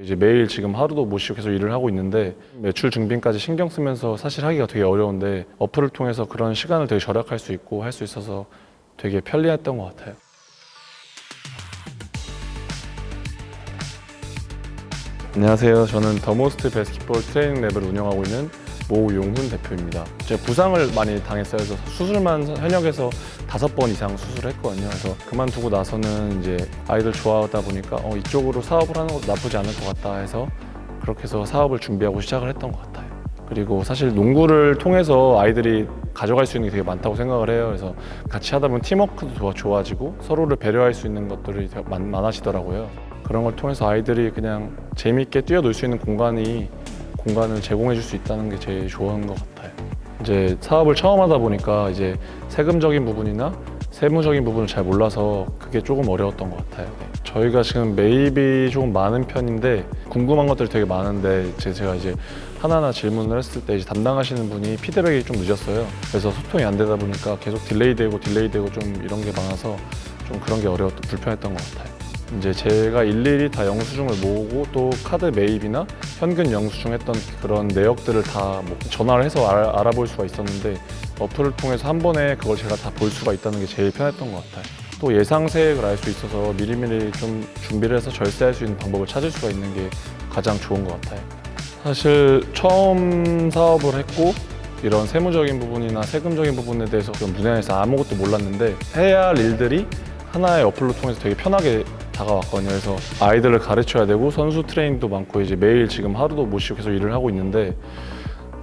이제 매일 지금 하루도 못 쉬고 계속 일을 하고 있는데 매출 증빙까지 신경 쓰면서 사실 하기가 되게 어려운데 어플을 통해서 그런 시간을 되게 절약할 수 있고 할 수 있어서 되게 편리했던 것 같아요. 안녕하세요. 저는 더모스트 베스킷볼 트레이닝 랩을 운영하고 있는 모용훈 대표입니다. 제가 부상을 많이 당했어요. 그래서 수술만 현역에서 다섯 번 이상 수술했거든요. 그래서 그만두고 나서는 이제 아이들 좋아하다 보니까 어, 이쪽으로 사업을 하는 것도 나쁘지 않을 것 같다 해서 그렇게 해서 사업을 준비하고 시작을 했던 것 같아요. 그리고 사실 농구를 통해서 아이들이 가져갈 수 있는 게 되게 많다고 생각을 해요. 그래서 같이 하다 보면 팀워크도 좋아- 좋아지고 서로를 배려할 수 있는 것들이 많아지더라고요. 그런 걸 통해서 아이들이 그냥 재미있게 뛰어놀 수 있는 공간이 공간을 제공해 줄 수 있다는 게 제일 좋은 것 같아요. 이제 사업을 처음 하다 보니까 이제 세금적인 부분이나 세무적인 부분을 잘 몰라서 그게 조금 어려웠던 것 같아요. 저희가 지금 매입이 조금 많은 편인데 궁금한 것들이 되게 많은데 제- 제가 이제 하나하나 질문을 했을 때 담당하시는 분이 피드백이 좀 늦었어요. 그래서 소통이 안 되다 보니까 계속 딜레이되고 딜레이되고 좀 이런 게 많아서 좀 그런 게 어려웠던 불편했던 것 같아요. 이제 제가 일일이 다 영수증을 모으고 또 카드 매입이나 현금 영수증 했던 그런 내역들을 다 뭐 전화를 해서 알, 알아볼 수가 있었는데 어플을 통해서 한 번에 그걸 제가 다 볼 수가 있다는 게 제일 편했던 것 같아요. 또 예상세액을 알 수 있어서 미리미리 좀 준비를 해서 절세할 수 있는 방법을 찾을 수가 있는 게 가장 좋은 것 같아요. 사실 처음 사업을 했고 이런 세무적인 부분이나 세금적인 부분에 대해서 좀 문외한에서 아무것도 몰랐는데 해야 할 일들이 하나의 어플로 통해서 되게 편하게 다가왔거든요. 그래서 아이들을 가르쳐야 되고 선수 트레이닝도 많고 이제 매일 지금 하루도 못 쉬고 계속 일을 하고 있는데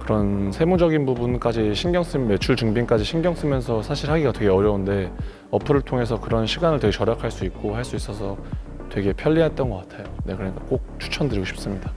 그런 세무적인 부분까지 신경 쓰면 매출 증빙까지 신경 쓰면서 사실 하기가 되게 어려운데 어플을 통해서 그런 시간을 되게 절약할 수 있고 할 수 있어서 되게 편리했던 것 같아요. 네, 그러니까 꼭 추천드리고 싶습니다.